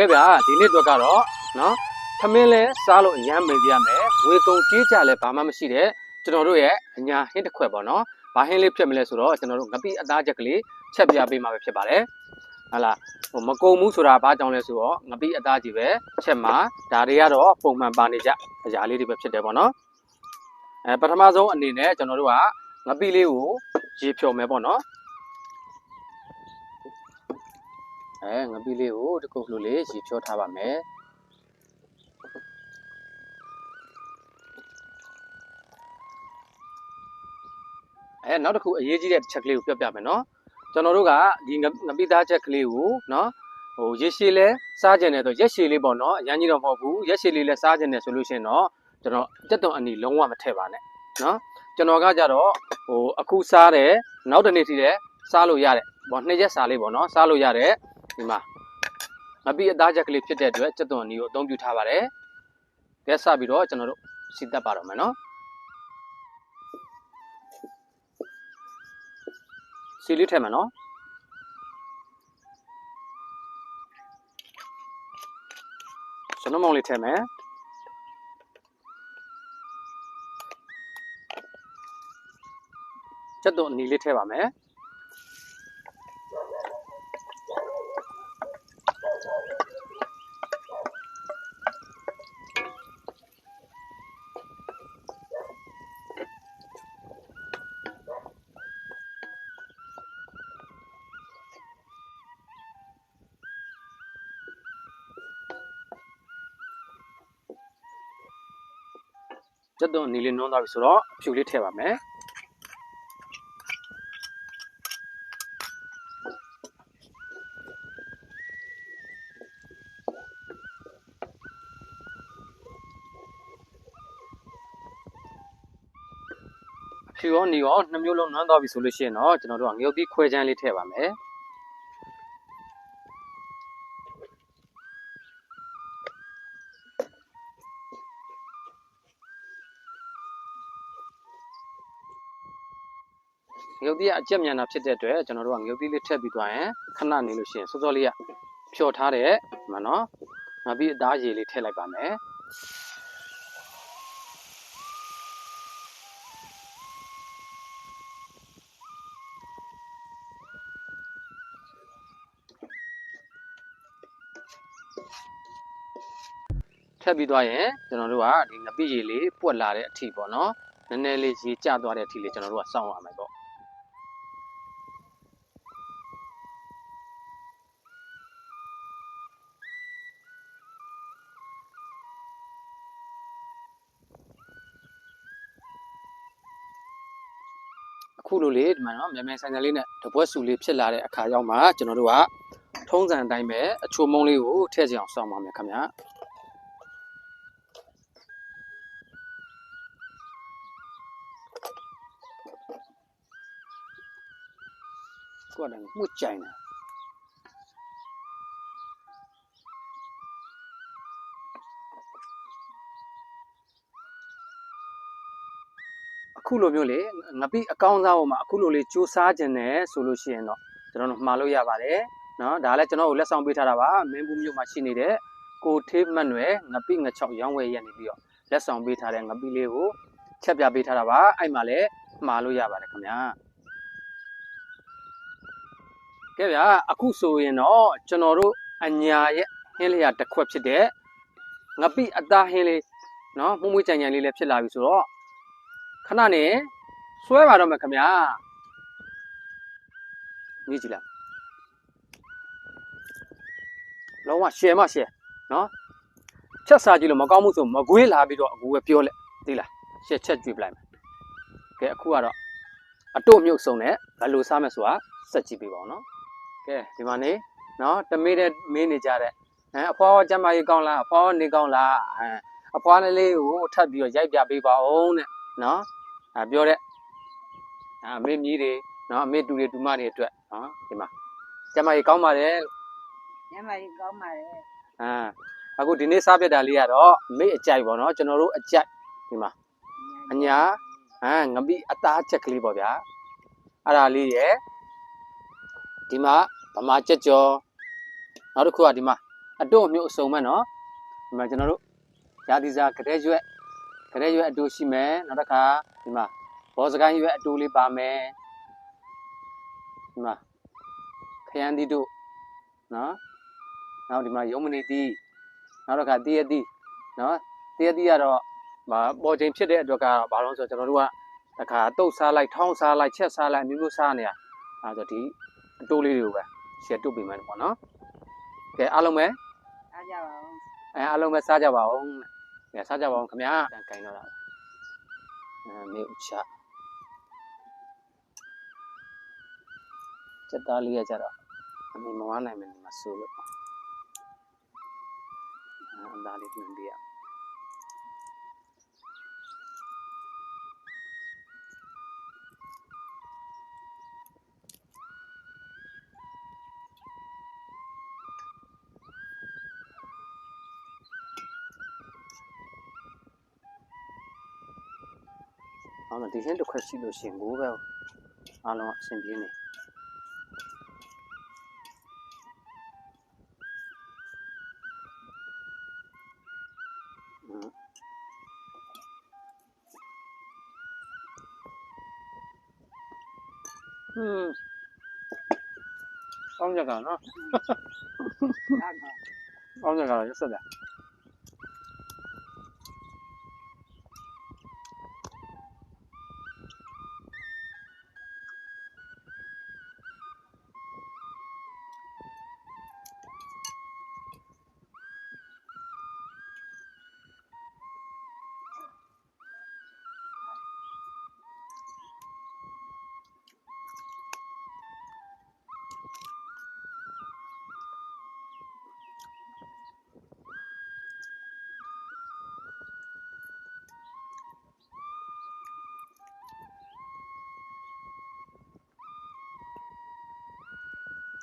ကဲဗျာဒီနေ့အတွက်ကတော့နော်သမင်းလဲစားလို့အရမ်းမေးပြမယ်ဝေကုံကြေးကြလဲဘာမှမရှိတဲ့ကျွန်တော်တို့ရဲ့အညာဟင်းတစ်ခွက်ပေါ့နော်ဘာဟင်းလေးဖြစ်မလဲဆိုတော့ကျွန်တော်တို့ငပိအသားချက်ကလေးချက်ပြပေးမှာပဲဖြစ်ပါတယ်ဟာလားဟိုမကုံဘူးဆိုတာဘာကြောင့်လဲဆိုတော့ငပိအသားကြီးပဲချက်မှာဒါတွေကတော့ပုံမှန်ပါနေကြအရာလေးတွေပဲဖြစ်တယ်ပေါ့နော်အဲပထမဆုံးအနေနဲ့ကျွန်တော်တို့ကငပိလေးကိုရေဖြော်မယ်ပေါ့နော် အဲငပိလေးကိုတစ်ခုလိုလေးရေဖြောထားပါမယ်အဲနောက်တစ်ခုအရေးကြီးတဲ့ချက်ကလေးကိုပြောပြမယ်နော်ကျွန်တော်တို့ကဒီငငပိသားချက်ကလေးကိုနော်ဟိုရေရှည်လဲစားကြတယ်ဆိုရက်ရှည်လေးပေါ့နော်အရန်ကြီးတော့မဟုတ်ဘူးရက်ရှည်လေးလဲစားကြတယ်ဆိုလို့ရှိရင်တော့ကျွန်တော်တက်တော်အနီလုံးဝမထည့်ပါနဲ့နော်ကျွန်တော်ကကြတော့ဟိုအခုစားတယ်နောက်တစ်နေ့ထိလည်းစားလို့ရတယ်ပေါ့နှစ်ရက်စားလေးပေါ့နော်စားလို့ရတယ် ဒီမှာငပိအသားချက်ကလေးဖြစ်တဲ့အတွက်တက်တော်အနီကိုအသုံးပြုထားပါတယ်ကဲစပြီးတော့ကျွန်တော်တို့စီတက်ပါတော့မယ်နော်စီလေးထည့်မယ်နော်စနုံမောင်လေးထည့်မယ်ချက်တော့အနီလေးထည့်ပါမယ် ချက်တော့အနီလေးနွမ်းသွားပြီဆိုတော့အဖြူလေးထည့်ပါမယ်အဖြူရောနီရောနှစ်မျိုးလုံးနွမ်းသွားပြီဆိုလို့ရှိရင်တော့ကျွန်တော်တို့ကငရုတ်သီးခွဲချမ်းလေးထည့်ပါမယ် ငရုတ်သီးကအကြက်မြန်တာဖြစ်တဲ့အတွက်ကျွန်တော်တို့ကငရုတ်သီးလေးထည့်ပြီးသွားရင်ခဏနေလို့ရှိရင်စောစောလေးကဖြော်ထားတဲ့မနော်နောက်ပြီးအသားရည်လေးထည့်လိုက်ပါမယ်ထပ်ပြီးသွားရင်ကျွန်တော်တို့ကဒီငပိရည်လေးပွက်လာတဲ့အထိပေါ့နော်နည်းနည်းလေးရေကျသွားတဲ့အထိလေးကျွန်တော်တို့ကစောင့်ရမယ်ပေါ့ ခုလိုလေးဒီမှာနော်မြန်မြန်ဆန်ဆန်လေးနဲ့တပွဲစုလေးဖြစ်လာတဲ့အခါရောက်မှကျွန်တော်တို့ကထုံးစံအတိုင်းပဲအချိုမုံလေးကိုထည့်ကြအောင်စောင့်ပါမယ်ခင်ဗျာကိုယ်ကလည်းမှုကြိုင်တယ် အခုလိုမျိုးလေငပိအကောင်းစားပေါ်မှာအခုလိုလေးစူးစမ်းခြင်းနဲ့ဆိုလို့ရှိရင်တော့ကျွန်တော်တို့မှာလို့ရပါတယ်နော်ဒါလည်းကျွန်တော်ကိုလက်ဆောင်ပေးထားတာပါမင်းဘူးမြို့မှာရှိနေတဲ့ကိုထေးမတ်နွယ်ငပိငချောက်ရောင်းဝယ်ရနေပြီးတော့လက်ဆောင်ပေးထားတဲ့ငပိလေးကိုချက်ပြပေးထားတာပါအဲ့မှာလည်းမှာလို့ရပါတယ်ခင်ဗျာကဲဗျာအခုဆိုရင်တော့ကျွန်တော်တို့အညာရဲ့ဟင်းလျာတစ်ခွက်ဖြစ်တဲ့ငပိအသားဟင်းလေးနော်မှုံမွေးကြံကြံလေးလည်းဖြစ်လာပြီဆိုတော့ ခဏနဲ့ဆွဲပါတော့မယ်ခင်ဗျာမြည်ကြည့်လိုက်လုံးဝရှယ်မရှယ်နော်ချက်စားကြည့်လို့မကောင်းဘူးဆိုမကွေးလာပြီးတော့အကူပဲပြောလက်သိလားရှယ်ချက်ကြွေးပလိုက်မယ်ကဲအခုကတော့အတုမြုပ်ဆုံးနဲ့ဘယ်လိုစားမယ်ဆိုတာဆက်ကြည့်ပေးပါဦးနော်ကဲဒီမှာနေနော်တမေးတဲ့မင်းနေကြတဲ့ဟမ်အဖွားရောကျမကြီးကောင်းလားအဖွားရောနေကောင်းလားအဖွားလေးလေးကိုထပ်ပြီးတော့ရိုက်ပြပေးပါဦးတဲ့နော် အဲပြောတဲ့အဲအမေမြည်တွေနော်အမေတူတွေတူမတွေအတွက်နော်ဒီမှာကျမကြီးကောင်းပါတယ်လို့ညမကြီးကောင်းပါလေအာအခုဒီနေ့စားပြတာလေးကတော့အမေအကြိုက်ပေါ့နော်ကျွန်တော်တို့အကြိုက်ဒီမှာအညာအာငပိအသားချက်ကလေးပေါ့ဗျာအဲ့ဒါလေးရယ်ဒီမှာဗမာကြက်ကြော်နောက်တစ်ခုကဒီမှာအတော့မျိုးအစုံမဲ့နော်ဒီမှာကျွန်တော်တို့ရာသီစားကတဲ့ရွက် ကတဲ့ရွက်အတူရှိမယ်နောက်တစ်ခါဒီမှာဘောစကိုင်းရွက်အတူလေးပါမယ်ဒီမှာခရမ်းသီးတို့နော်နောက်ဒီမှာရုံမနေသီးနောက်တစ်ခါတည့်ရသီးနော်တည့်ရသီးကတော့မပေါ်ချိန်ဖြစ်တဲ့အတွက်ကတော့ဘာလို့လဲဆိုတော့ကျွန်တော်တို့ကတခါတုတ်စားလိုက်ထောင်းစားလိုက်ချက်စားလိုက်အမျိုးမျိုးစားနေရအဲဆိုဒီအတိုးလေးတွေကိုပဲရှယ်တုတ်ပေးမယ်ပေါ့နော်ကဲအားလုံးပဲအားကြပါဦးအဲအားလုံးပဲစားကြပါဦး။ ညစားကြပါဦးခင်ဗျာ။တန်ကင်တော့တာပဲ။အဲမေဥချ။စက်သားလေးရကြတော့အမေမဝနိုင်မနေမှာဆိုလို့အဲအသားလေးပြန်ပြရအောင်။ ဒီချင်းတစ်ခွက်ရှိလို့ရှိရင်ကိုပဲအားလုံးအဆင်ပြေနေ။อืมကောင်းကြတာနော်အားကောကောင်းကြတာရက်ဆက်တယ်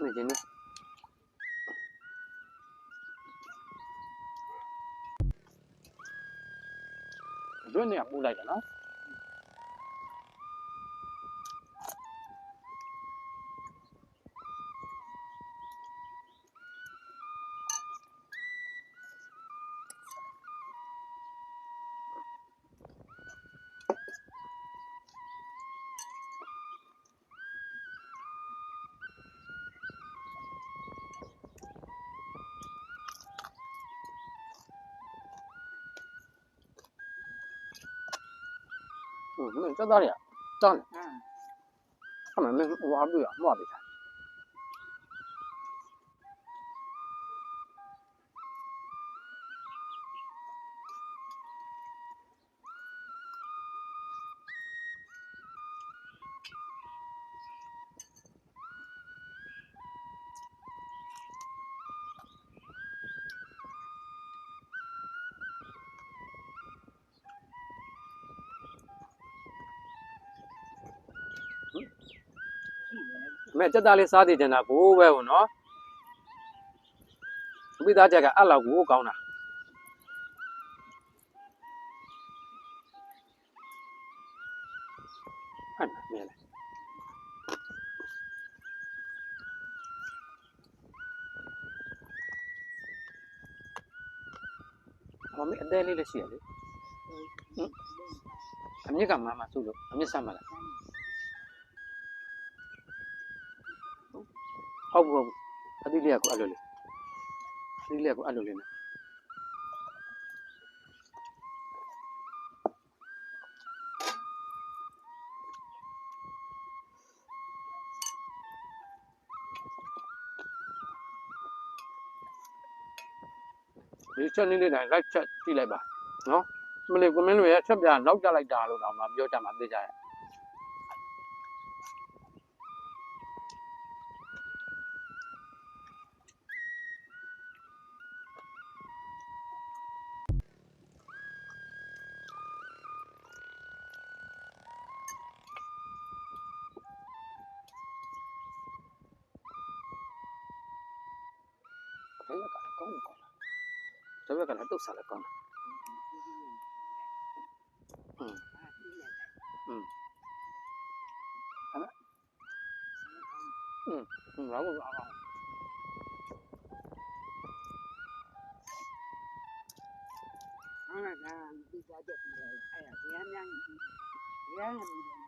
နေချင်းနေရွေးနေပူလိုက်တယ်နော် อืมစက်သားတွေကတန်းအာအမှန်မဝါပြီးတော့မဝ အမေစက်သားလေးစားသေးတယ်နာကိုပဲဟိုနော်ဝိသားချက်ကအဲ့လောက်ကိုကောင်းတာအဲ့ဒါမြင်လားဟောမင်းအသေးလေးလည်းရှိရလေအမြင့်ကမှမစုလို့အမြင့်ဆက်မလား ဟုတ်ဘူးဟုတ်ဘူးအသီးလေးကကိုအဲ့လိုလေးအသီးလေးကကိုအဲ့လိုလေးနဲ့ဒီချက်လေးလေးတိုင်းလိုက်ချက်ကြည့်လိုက်ပါနော်မလေးကွန်မင်းတို့ရဲ့ချက်ပြနောက်ကြလိုက်တာလို့တော့မှပြောကြမှာသိကြရဲ့ အဲ့ဒါကလည်းကောင်းကောင်းလားဒါပေမဲ့ကလည်းတုတ်စားလည်းကောင်းတယ်ဟွန်းဘာလို့အားကောင်းကောင်းတာကဒီစားချက်ပြီးတယ်အဲ့ဒါဗျာများကြီးဗျာလည်းပြီးတယ်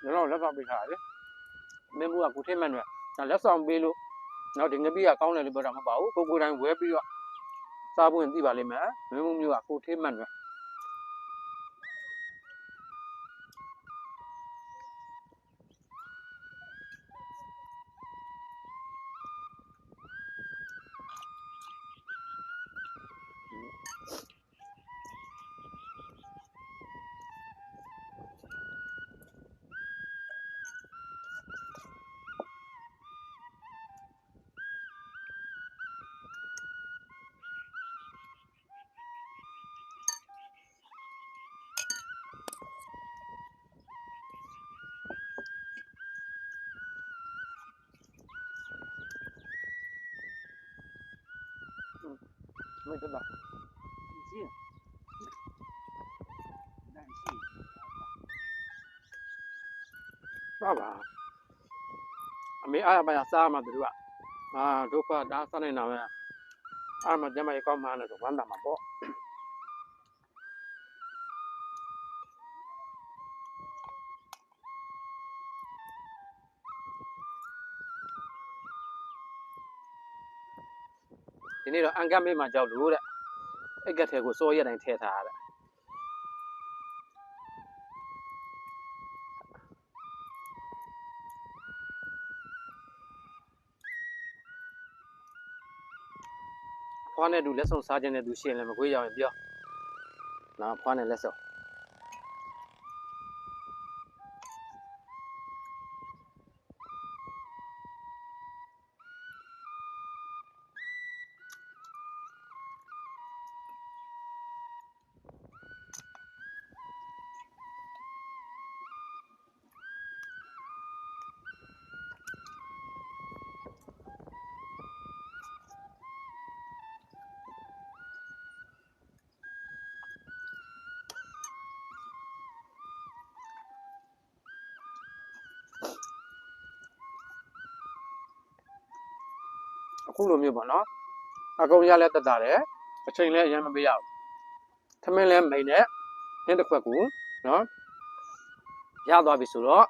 ကျွ န်တော်လက်ဆောင်ပေးထားတယ်မင်းဘူးကကိုထိမှန်တယ်ဒါလက်ဆောင်ပေးလို့နောက်ဒီငပိကကောင်းတယ်လို့ပြောတာမဟုတ်ပါဘူးကိုကိုယ်တိုင်ဝဲပြီးတော့စားဖို့ရင်သိပါလိမ့်မယ်မင်းဘူးမျိုးကကိုထိမှန်တယ် မင်းတို့ပါရှိတယ်ဒါရှိစားပါအမေအားရပါရစားမှတို့ကအာဒုက္ခဒါစားနေတာပဲအားမကျမရေကောင်းမှန်းလို့ဝမ်းသာမှာပေါ့ ဒီနေ့တော့အန်ကတ်မေးမှကြောက်လို့တဲ့အဲ့ကက်ထဲကိုစိုးရက်တိုင်းထည့်ထားရတဲ့ဖွားနဲ့တူလက်ဆောင်စားခြင်းနဲ့တူရှင်လည်းမခွေးရအောင်ပြောနော်ဖွားနဲ့လက်ဆောင် အခုလိုမျိုးပေါ့နော်အကုန်ရလဲတက်တာတယ်အချိန်လည်းအရင်မပေးရဘူးသမင်းလည်းမိန်နဲ့ဟင်းတစ်ခွက်ကိုနော်ရသွားပြီဆိုတော့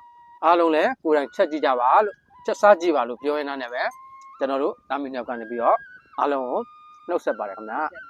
အားလုံးလည်းကိုယ်တိုင်ချက်ကြည့်ကြပါလို့ချက်စားကြည့်ပါလို့ပြောရင်းနဲ့ပဲကျွန်တော်တို့တာမီမြောက်ကနေပြီးတော့အားလုံးကိုနှုတ်ဆက်ပါတယ်ခင်ဗျာချက်